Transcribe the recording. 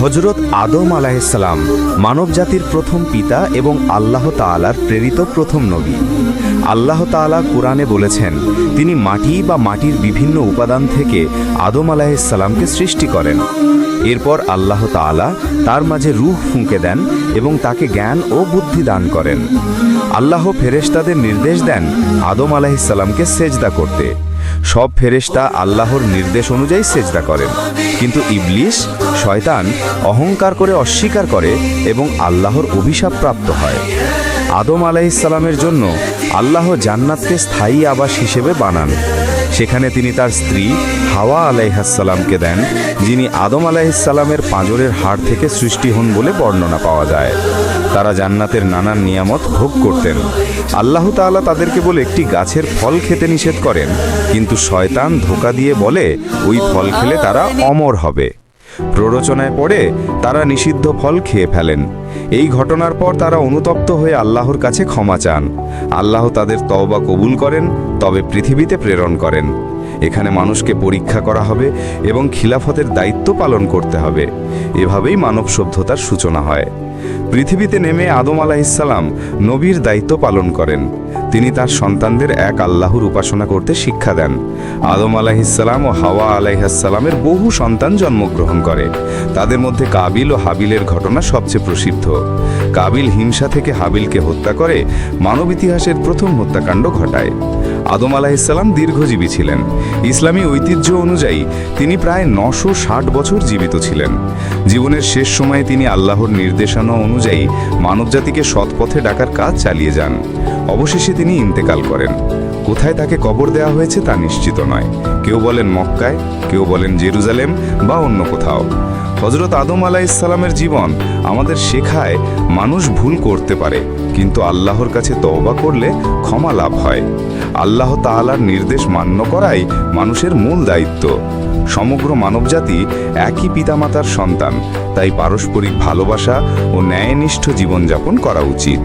হজরত আদম আলাহিসাল্লাম মানবজাতির প্রথম পিতা এবং আল্লাহ তাআলার প্রেরিত প্রথম নবী। আল্লাহ তাআলা কোরআনে বলেছেন, তিনি মাটি বা মাটির বিভিন্ন উপাদান থেকে আদম আলাহিসাল্লামকে সৃষ্টি করেন। এরপর আল্লাহ তাআলা তার মাঝে রুহ ফুঁকে দেন এবং তাকে জ্ঞান ও বুদ্ধি দান করেন। আল্লাহ ফেরেশতাদের নির্দেশ দেন আদম আলাহিসাল্লামকে সেজদা করতে। সব ফেরেশতা আল্লাহর নির্দেশ অনুযায়ী সেজদা করেন। কিন্তু ইবলিশ শয়তান অহংকার করে অস্বীকার করে এবং আল্লাহর অভিশাপ প্রাপ্ত হয়। আদম আলাইসালামের জন্য আল্লাহ জান্নাতকে স্থায়ী আবাস হিসেবে বানান। সেখানে তিনি তার স্ত্রী হাওয়া আলাইহাসাল্লামকে দেন, যিনি আদম আলাইসাল্লামের পাঁজরের হাড় থেকে সৃষ্টি হন বলে বর্ণনা পাওয়া যায়। তারা জান্নাতের নানান নিয়ামত ভোগ করতেন। আল্লাহ তাআলা তাদেরকে বলে, একটি গাছের ফল খেতে নিষেধ করেন, কিন্তু শয়তান ধোকা দিয়ে বলে, ওই ফল খেলে তারা অমর হবে। প্ররোচনায় পড়ে তারা নিষিদ্ধ ফল খেয়ে ফেলেন। এই ঘটনার পর তারা অনুতপ্ত হয়ে আল্লাহর কাছে ক্ষমা চান। আল্লাহ তাদের তওবা কবুল করেন, তবে পৃথিবীতে প্রেরণ করেন। এখানে মানুষকে পরীক্ষা করা হবে এবং খিলাফতের দায়িত্ব পালন করতে হবে। এভাবেই মানব সভ্যতার সূচনা হয়। পৃথিবীতে নেমে আদম আলাহিসাল্লাম নবীর দায়িত্ব পালন করেন। তিনি তার সন্তানদের এক আল্লাহর উপাসনা করতে শিক্ষা দেন। আদম আলাহিসাল্লাম ও হাওয়া আলাইহাসাল্লামের বহু সন্তান জন্মগ্রহণ করে। তাদের মধ্যে কাবিল ও হাবিলের ঘটনা সবচেয়ে প্রসিদ্ধ। কাবিল হিংসা থেকে হাবিলকে হত্যা করে মানব ইতিহাসের প্রথম হত্যাকাণ্ড ঘটায়। আদম আলাহিসাল্লাম দীর্ঘজীবী ছিলেন। ইসলামী ঐতিহ্য অনুযায়ী তিনি প্রায় নশো বছর জীবিত ছিলেন। জীবনের শেষ সময়ে তিনি আল্লাহর নির্দেশনা অনুযায়ী মানবজাতিকে সৎপথে ডাকার কাজ চালিয়ে যান। অবশেষে তিনি ইন্তেকাল করেন। কোথায় তাকে কবর দেওয়া হয়েছে তা নিশ্চিত নয়। কেউ বলেন মক্কায়, কেউ বলেন জেরুজালেম বা অন্য কোথাও। হজরত আদম আলাইসাল্লামের জীবন আমাদের শেখায় মানুষ ভুল করতে পারে, কিন্তু আল্লাহর কাছে তওবা করলে ক্ষমা লাভ হয়। আল্লাহ তাআলার নির্দেশ মান্য করাই মানুষের মূল দায়িত্ব। সমগ্র মানবজাতি একই পিতামাতার সন্তান, তাই পারস্পরিক ভালোবাসা ও ন্যায়নিষ্ঠ জীবনযাপন করা উচিত।